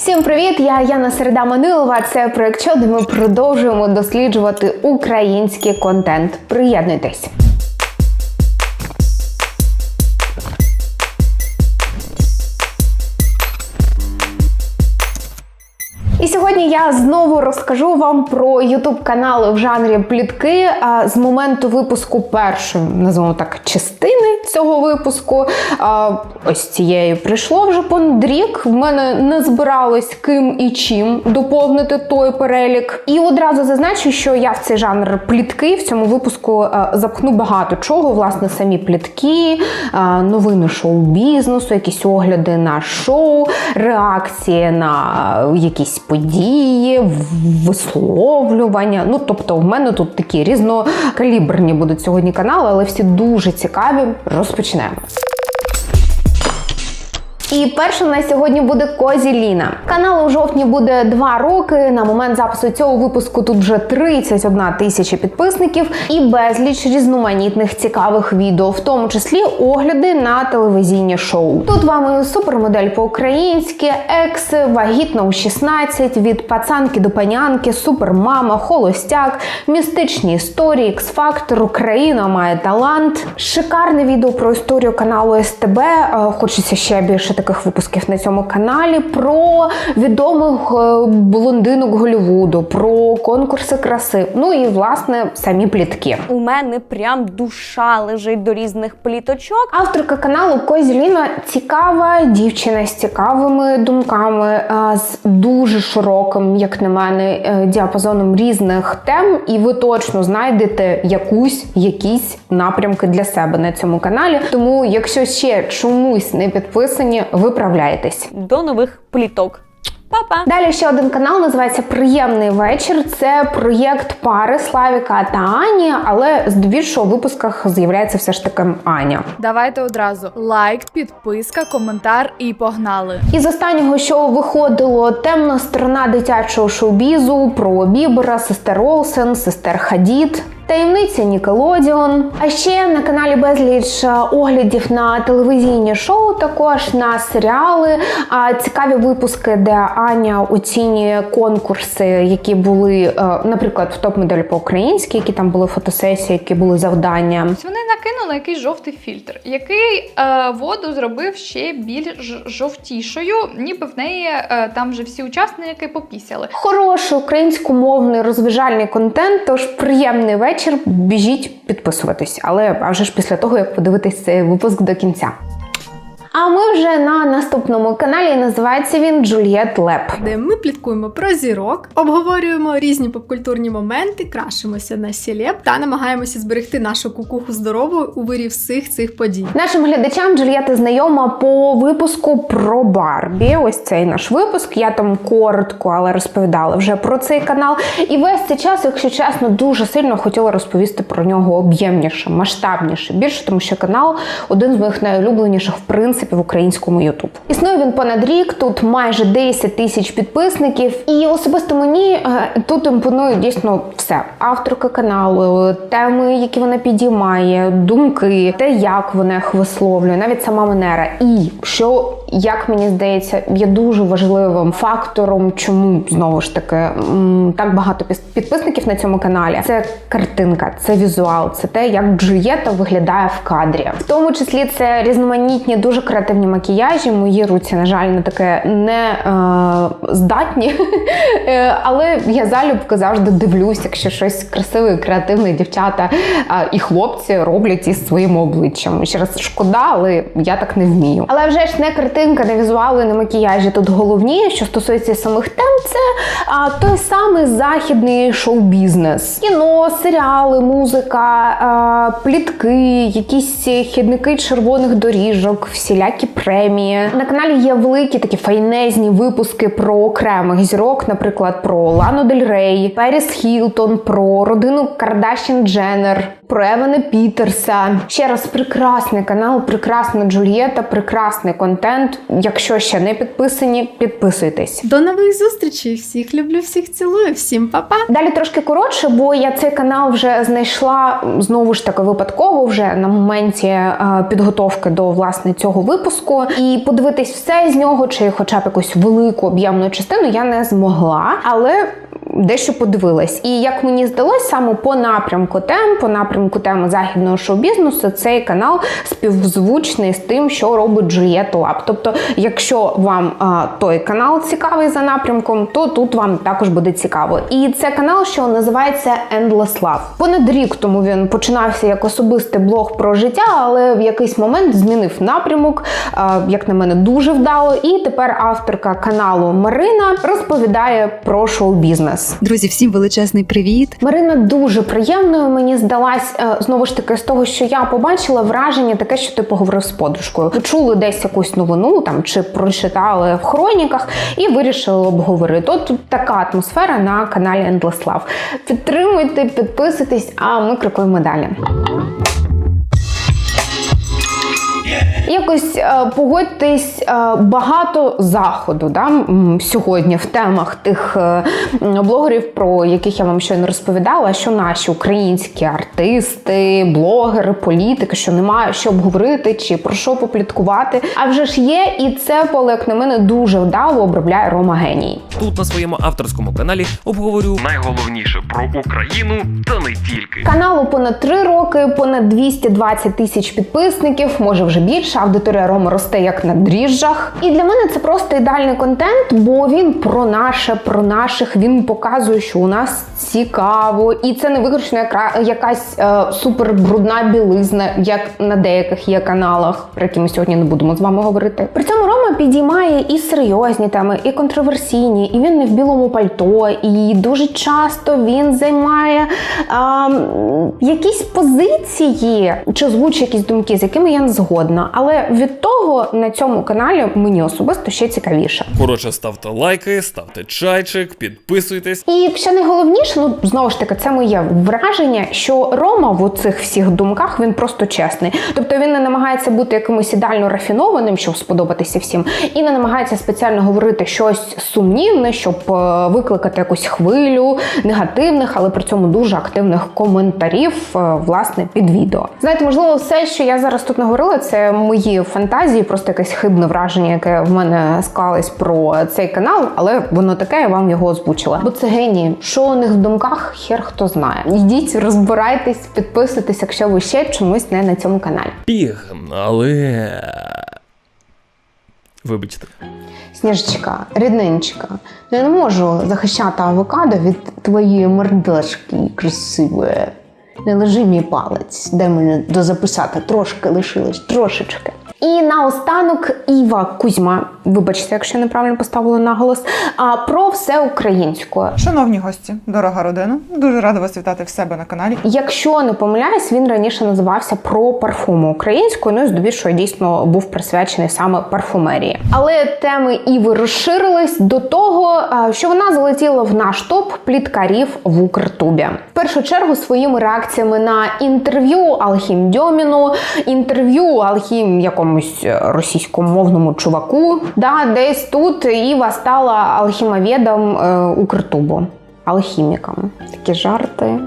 Всім привіт! Я Яна Середа Манилова. Це проект «Що», де ми продовжуємо досліджувати український контент. Приєднуйтесь! Я знову розкажу вам про ютуб канали в жанрі плітки. А з моменту випуску першої, називаємо так, частини цього випуску. Ось цієї прийшло вже понад рік. В мене не збиралось ким і чим доповнити той перелік. І одразу зазначу, що я в цей жанр плітки в цьому випуску запхну багато чого. Власне, самі плітки, новини шоу-бізнесу, якісь огляди на шоу, реакції на якісь події, висловлювання. Ну, тобто, в мене тут такі різнокаліберні будуть сьогодні канали, але всі дуже цікаві. Розпочнемо. І першим на сьогодні буде Козі Ліна. Каналу у жовтні буде два роки. На момент запису цього випуску тут вже 31 тисяча підписників і безліч різноманітних цікавих відео, в тому числі огляди на телевізійні шоу. Тут вам і супермодель по-українськи, екс, вагітна у 16, від пацанки до панянки, супермама, холостяк, містичні історії, X-Factor, Україна має талант. Шикарне відео про історію каналу СТБ. Е, Хочеться ще більше таких випусків на цьому каналі. Про відомих е, блондинок Голлівуду, про конкурси краси. Ну і власне самі плітки. У мене прям душа лежить до різних пліточок. Авторка каналу Козіліна цікава дівчина з цікавими думками, е, з дуже широким, як на мене, е, діапазоном різних тем, і ви точно знайдете якусь якісь напрямки для себе на цьому каналі. Тому, якщо ще чомусь не підписані, виправляйтесь. До нових пліток. Па-па! Далі ще один канал називається Приємний вечір. Це проєкт пари Славіка та Ані, але здебільшого в випусках з'являється все ж таки Аня. Давайте одразу лайк, підписка, коментар і погнали. Із останнього, що виходило, темна сторона дитячого шоу-бізу про Бібера, сестер Олсен, сестер Хадід. Таємниця Нікелодіон. А ще на каналі безліч е, оглядів на телевізійні шоу, також на серіали. Цікаві випуски, де Аня оцінює конкурси, які були, е, наприклад, в топ-моделі по-українськи, які там були фотосесії, які були завдання. Вони накинули якийсь жовтий фільтр, який е, воду зробив ще більш жовтішою, ніби в неї е, там вже всі учасники попісяли. Хороший українськомовний розважальний контент, тож приємний вечір. Біжіть підписуватись, але а вже ж після того, як подивитись цей випуск до кінця. А ми вже на наступному каналі. Називається він Джульєт Леп. де ми пліткуємо про зірок, обговорюємо різні попкультурні моменти, крашимося на сілеп та намагаємося зберегти нашу кукуху здоровою у вирі всіх цих подій. Нашим глядачам Джульєта знайома по випуску про Барбі. Ось цей наш випуск. Я там коротко, але розповідала вже про цей канал. І весь цей час, якщо чесно, дуже сильно хотіла розповісти про нього об'ємніше, масштабніше. Більше тому, що канал один з моїх найулюбленіших в принципі в українському Ютуб. Існує він понад рік. Тут майже 10 тисяч підписників. І особисто мені е, тут імпонує дійсно все: авторка каналу, теми, які вона підіймає, думки, те, як вона їх висловлює, навіть сама манера. І що, як мені здається, є дуже важливим фактором, чому знову ж таки так багато підписників на цьому каналі. Це картинка, це візуал, це те, як Джульєта виглядає в кадрі. В тому числі це різноманітні, дуже креативні макіяжі. Мої руці, на жаль, на таке не е, здатні. Е, Але я залюбки завжди дивлюсь, якщо щось красиве, креативне дівчата е, і хлопці роблять із своїм обличчям. Ще раз шкода, але я так не вмію. Але вже ж не картинка, не візуали, не макіяжі. Тут головні, що стосується самих тем, це а, той самий західний шоу-бізнес: кіно, серіали, музика, а, плітки, якісь хідники червоних доріжок, всілякі премії. На каналі є великі такі файнезні випуски про окремих зірок, наприклад, про Лану Дель Рей, Періс Хілтон, про родину Кардашін Дженнер. Про Евана Пітерса. Ще раз прекрасний канал, прекрасна Джульєта, прекрасний контент. Якщо ще не підписані, підписуйтесь. До нових зустрічей! Всіх люблю, всіх цілую, всім па-па! Далі трошки коротше, бо я цей канал вже знайшла знову ж таки випадково вже на моменті е, підготовки до власне цього випуску. І подивитись все з нього, чи хоча б якусь велику об'ємну частину я не змогла, але. Дещо подивилась, і як мені здалось, саме по напрямку тем, по напрямку теми західного шоу-бізнесу, цей канал співзвучний з тим, що робить Джульєта Лаб. Тобто, якщо вам а, той канал цікавий за напрямком, то тут вам також буде цікаво. І це канал, що називається Endless Love. Понад рік тому він починався як особистий блог про життя, але в якийсь момент змінив напрямок, а, як на мене, дуже вдало. І тепер авторка каналу Марина розповідає про шоу-бізнес. Друзі, всім величезний привіт! Марина дуже приємною мені здалась е, знову ж таки з того, що я побачила враження таке, що ти поговорив з подружкою. Чули десь якусь новину там чи прочитали в хроніках і вирішили обговорити. От тут така атмосфера на каналі Endless Love. Підтримуйте, підписуйтесь, а ми крокуємо далі. Якось е, погодьтесь е, багато заходу да, сьогодні в темах тих е, блогерів, про яких я вам щойно розповідала, що наші українські артисти, блогери, політики, що немає що обговорити чи про що попліткувати. А вже ж є, і це поле, як на мене, дуже вдало обробляє Рома Геній. Тут на своєму авторському каналі обговорю найголовніше про Україну та не тільки. Каналу понад 3 роки, понад 220 тисяч підписників, може вже більше. Аудиторія Роми росте як на дріжджах. І для мене це просто ідеальний контент, бо він про наше, про наших. Він показує, що у нас цікаво, і це не виключно яка, якась е, супер брудна білизна, як на деяких є каналах, про які ми сьогодні не будемо з вами говорити. При цьому Рома підіймає і серйозні теми, і контроверсійні, і він не в білому пальто, і дуже часто він займає м, якісь позиції чи озвучує якісь думки, з якими я не згодна. Але від того на цьому каналі мені особисто ще цікавіше. Коротше, ставте лайки, ставте чайчик, підписуйтесь. І що найголовніше, ну знову ж таки, це моє враження, що Рома в оцих всіх думках він просто чесний. Тобто він не намагається бути якимось ідеально рафінованим, щоб сподобатися всім, і не намагається спеціально говорити щось сумнівне, щоб е, викликати якусь хвилю негативних, але при цьому дуже активних коментарів, е, власне, під відео. Знаєте, можливо, все, що я зараз тут наговорила, це мої фантазії, просто якесь хибне враження, яке в мене склалось про цей канал, але воно таке, я вам його озвучила. Бо це генії. Що у них в думках, хер хто знає. Йдіть, розбирайтесь, підписуйтесь, якщо ви ще чомусь не на цьому каналі. Біг, але. Вибачте. Сніжечка, рідненька, я не можу захищати авокадо від твоєї мордашки красивої. Не лежи мій палець, де мене дозаписати трошки лишилось, трошечки. І наостанок Іва Кузьма, вибачте, якщо я неправильно поставила наголос, а про все українською. Шановні гості, дорога родина, дуже рада вас вітати в себе на каналі. Якщо не помиляюсь, він раніше називався про парфуму українською. Ну і здобільшого дійсно був присвячений саме парфумерії. Але теми Іви розширились до того, що вона залетіла в наш топ пліткарів в Укртубі. Першу чергу своїми реакціями на інтерв'ю Алхім Дьоміну, інтерв'ю Алхім якомусь російськомовному чуваку. Да, десь тут Іва стала алхімоведом е, Укртубу. Алхіміком. Такі жарти.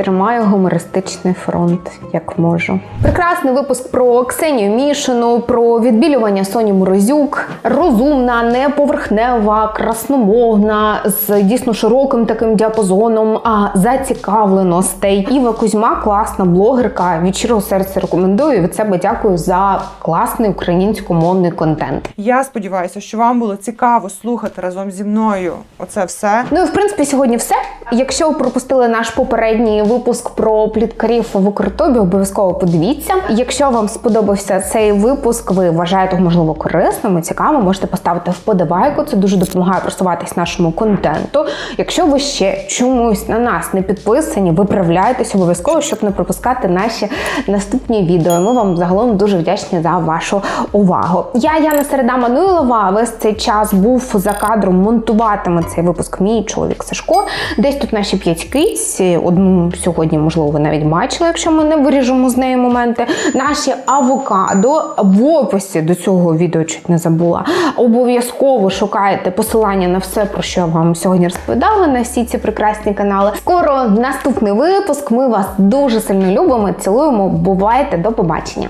Тримаю гумористичний фронт, як можу. Прекрасний випуск про Ксенію Мішину, про відбілювання Соні Морозюк. Розумна, неповерхнева, красномовна, з дійсно широким таким діапазоном, а зацікавленостей. Іва Кузьма класна блогерка. Від щирого серця рекомендую. Від себе дякую за класний українськомовний контент. Я сподіваюся, що вам було цікаво слухати разом зі мною оце все. Ну і в принципі сьогодні все. Якщо ви пропустили наш попередній випуск про пліткарів в Укртобі, обов'язково подивіться. Якщо вам сподобався цей випуск, ви вважаєте можливо корисним і цікавим, можете поставити вподобайку. Це дуже допомагає просуватись нашому контенту. Якщо ви ще чомусь на нас не підписані, виправляйтесь обов'язково, щоб не пропускати наші наступні відео. Ми вам загалом дуже вдячні за вашу увагу. Я Яна Середа Мануйлова. Весь цей час був за кадром монтуватиме цей випуск мій чоловік Сашко. Десь тут наші п'ять киць. Одну сьогодні, можливо, ви навіть бачили, якщо ми не виріжемо з неї моменти. Наші авокадо в описі до цього відео чуть не забула. Обов'язково шукайте посилання на все, про що я вам сьогодні розповідала на всі ці прекрасні канали. Скоро наступний випуск. Ми вас дуже сильно любимо, цілуємо. Бувайте, до побачення.